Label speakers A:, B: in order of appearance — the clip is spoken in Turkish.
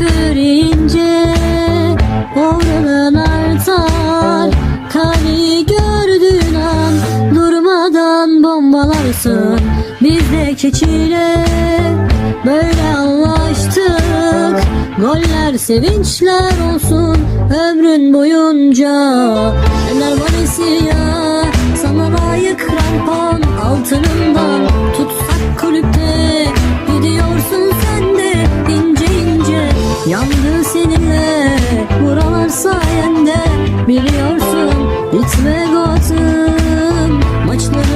A: üfürünce Oradan artar. Kali gördüğün an Durmadan bombalarsın. Bizdeki çile Böyle anlaştık. Goller sevinçler olsun Ömrün boyunca. Eller var ya Sana layık krampon Altının Yandı seninle buralar sayende. Biliyorsun bitme gotun Maçları